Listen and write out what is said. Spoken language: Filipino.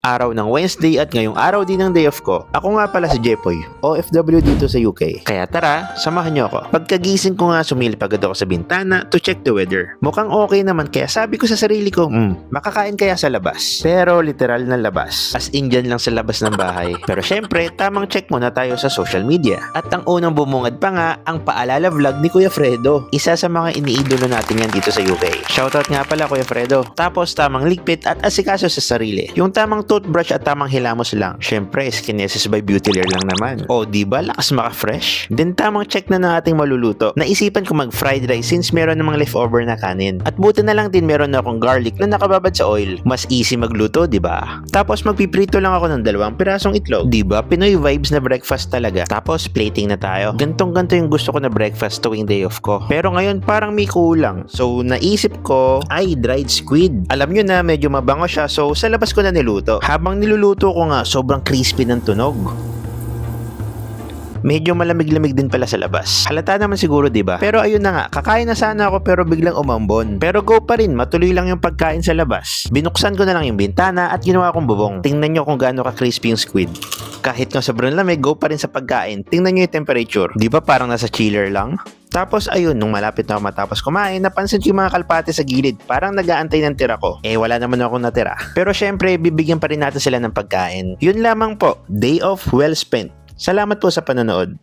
Araw ng Wednesday at ngayong araw din ng day off ko. Ako nga pala si Jepoy, OFW dito sa UK. Kaya tara, samahan niyo ako. Pagkagising ko nga sumilip agad ako sa bintana to check the weather. Mukhang okay naman kaya sabi ko sa sarili ko, hmm, makakain kaya sa labas. Pero literal na labas. As in lang sa labas ng bahay. Pero syempre, tamang check muna tayo sa social media. At ang unang bumungad pa nga, ang paalala vlog ni Kuya Fredo. Isa sa mga iniidolo natin yan dito sa UK. Shoutout nga pala Kuya Fredo. Tapos tamang ligpit at asikaso sa sarili. Yung tamang toothbrush at tamang hilamos lang. Syempre, Skinesis by Beautylair lang naman. O, di ba lakas maka-fresh? Then tamang check na ng ating maluluto. Naisipan ko mag-fried rice since meron namang leftover na kanin. At buti na lang din meron na akong garlic na nakababad sa oil. Mas easy magluto, di ba? Tapos magpiprito lang ako ng dalawang pirasong itlog. Di ba? Pinoy vibes na breakfast talaga. Tapos plating na tayo. Gantong ganto yung gusto ko na breakfast tuwing day off ko. Pero ngayon parang may kulang. So naisip ko ay dried squid. Alam nyo na medyo mabango siya so sa labas ko na niluto. Habang niluluto ko nga sobrang crispy ng tunog. Medyo malamig-lamig din pala sa labas. Halata naman siguro, 'di ba? Pero ayun na nga, kakain na sana ako pero biglang umambon. Pero go pa rin, matuloy lang yung pagkain sa labas. Binuksan ko na lang yung bintana at ginawa kong bubong. Tingnan nyo kung gaano ka-crispy yung squid. Kahit nga sobrang lamig, go pa rin sa pagkain. Tingnan nyo yung temperature. 'Di ba parang nasa chiller lang? Tapos ayun, nung malapit na ako matapos kumain, napansin ko yung mga kalpate sa gilid. Parang nag-aantay ng tira ko. Eh, wala naman ako natira. Pero syempre, bibigyan pa rin natin sila ng pagkain. Yun lamang po, day off well spent. Salamat po sa panonood.